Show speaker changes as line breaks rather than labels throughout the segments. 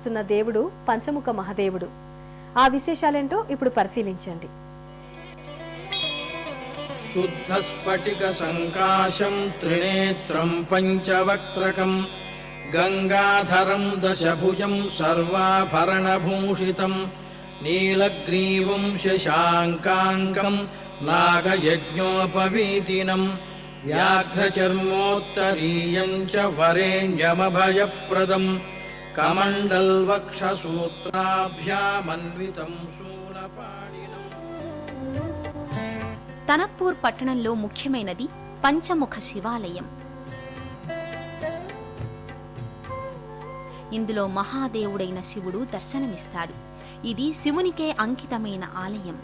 ఇస్తున్న దేవుడు పంచముఖ మహాదేవుడు ఆ విశేషాలేంటో ఇప్పుడు పరిశీలించండి
शुद्धस्फटिकसङ्काशम् त्रिनेत्रम् पञ्चवक्त्रकम् गङ्गाधरम् दशभुजम् सर्वाभरणभूषितम् नीलग्रीवम् शशाङ्काङ्कम् नागयज्ञोपवीतिनम् व्याघ्रचर्मोत्तरीयम् च वरेण्यमभयप्रदम्
తనక్పూర్ పట్టణంలో ముఖ్యమైనది పంచముఖ శివాలయం. ఇందులో మహాదేవుడైన శివుడు దర్శనమిస్తాడు. ఇది శివునికే అంకితమైన ఆలయం.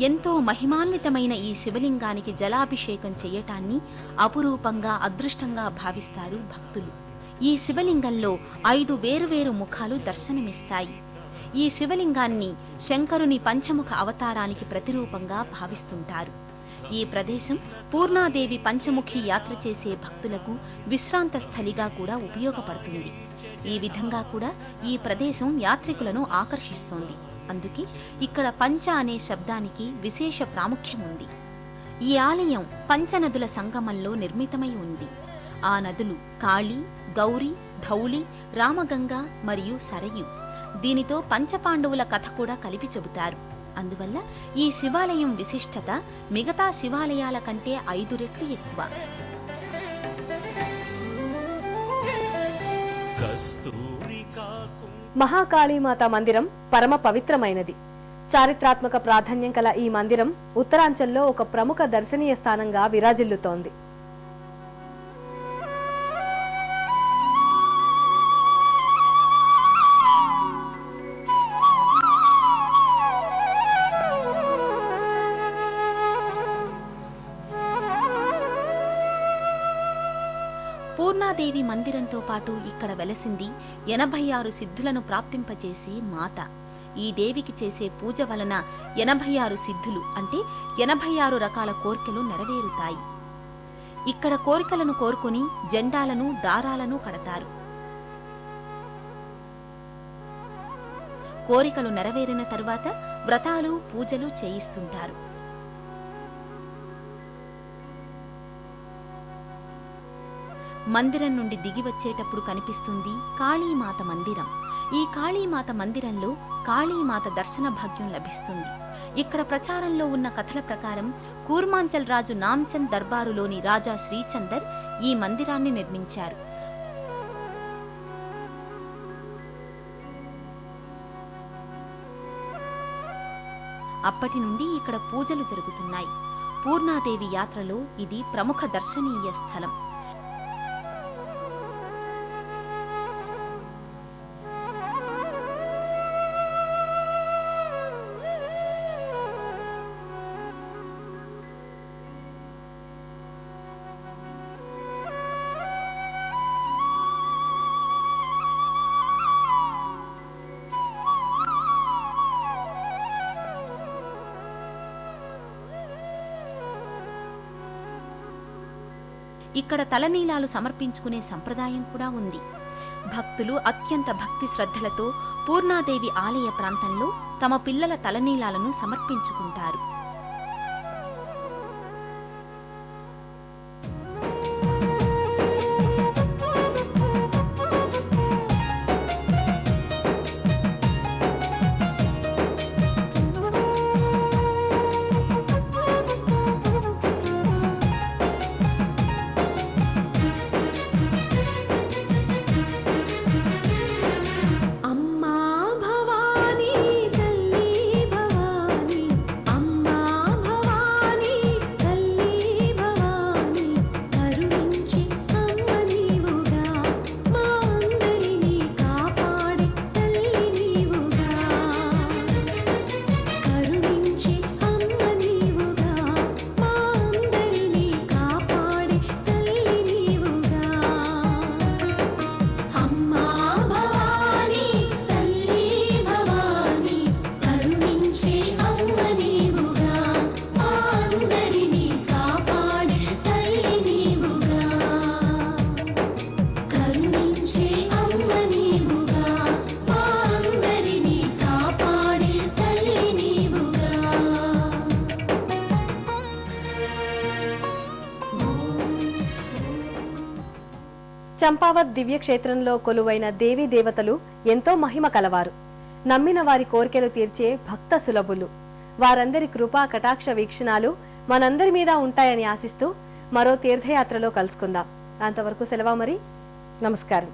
ఎంతో మహిమాన్వితమైన ఈ శివలింగానికి జలాభిషేకం చేయటాన్ని అపురూపంగా అదృష్టంగా భావిస్తారు భక్తులు. ఈ శివలింగంలో ఐదు వేరువేరు ముఖాలు దర్శనమిస్తాయి. ఈ శివలింగాన్ని శంకరుని పంచముఖ అవతారానికి ప్రతిరూపంగా భావిస్తుంటారు. ఈ ప్రదేశం పూర్ణాదేవి పంచముఖి యాత్ర చేసే భక్తులకు విశ్రాంత స్థలిగా కూడా ఉపయోగపడుతుంది. ఈ విధంగా కూడా ఈ ప్రదేశం యాత్రికులను ఆకర్షిస్తోంది. అందుకే ఇక్కడ పంచ అనే శబ్దానికి విశేష ప్రాముఖ్యం ఉంది ఈ ఆలయం పంచనదుల సంగమంలో నిర్మితమై ఉంది. ఆ నదులు కాళి గౌరి ధౌళి రామగంగ మరియు సరయు. దీనితో పంచపాండవుల కథ కూడా కలిపి చెబుతారు. అందువల్ల ఈ శివాలయం విశిష్టత మిగతా శివాలయాల కంటే ఐదు రెట్లు ఎక్కువ.
మహాకాళీమాత మందిరం పరమ పవిత్రమైనది. చారిత్రాత్మక ప్రాధాన్యం కల ఈ మందిరం ఉత్తరాంచల్లో ఒక ప్రముఖ దర్శనీయ స్థానంగా విరాజిల్లుతోంది.
పూర్ణాదేవి మందిరంతో పాటు ఇక్కడ వెలసింది ఎనభై ఆరు సిద్ధులను ప్రాప్తింపజేసే మాత. ఈ దేవికి చేసే పూజ వలన ఎనభై ఆరు సిద్ధులు అంటే ఎనభై ఆరు రకాల కోర్కెలు నెరవేరుతాయి. ఇక్కడ కోరికలను కోరుకొని జెండాలను దారాలను కడతారు. కోరికలు నెరవేరిన తరువాత వ్రతాలు పూజలు చేయిస్తుంటారు. మందిరం నుండి దిగి వచ్చేటప్పుడు కనిపిస్తుంది కాళీమాత మందిరం. ఈ కాళీమాత మందిరంలో కాళీమాత దర్శన భాగ్యం లభిస్తుంది. ఇక్కడ ప్రచారంలో ఉన్న కథల ప్రకారం కూర్మాంచల్ రాజు నామ్చంద్ దర్బారులోని రాజా శ్రీచందర్ ఈ మందిరాన్ని నిర్మించారు. అప్పటి నుండి ఇక్కడ పూజలు జరుగుతున్నాయి. పూర్ణాదేవి యాత్రలో ఇది ప్రముఖ దర్శనీయ స్థలం. ఇక్కడ తలనీలాలు సమర్పించుకునే సంప్రదాయం కూడా ఉంది. భక్తులు అత్యంత భక్తి శ్రద్ధలతో పూర్ణాదేవి ఆలయ ప్రాంతంలో తమ పిల్లల తలనీలాలను సమర్పించుకుంటారు.
చంపావత్ దివ్యక్షేత్రంలో కొలువైన దేవీ దేవతలు ఎంతో మహిమ కలవారు. నమ్మిన వారి కోరికలు తీర్చే భక్త సులభులు. వారందరి కృపా కటాక్ష వీక్షణాలు మనందరి మీద ఉంటాయని ఆశిస్తూ మరో తీర్థయాత్రలో కలుసుకుందాం. అంతవరకు సెలవా మరి നമസ്കാരം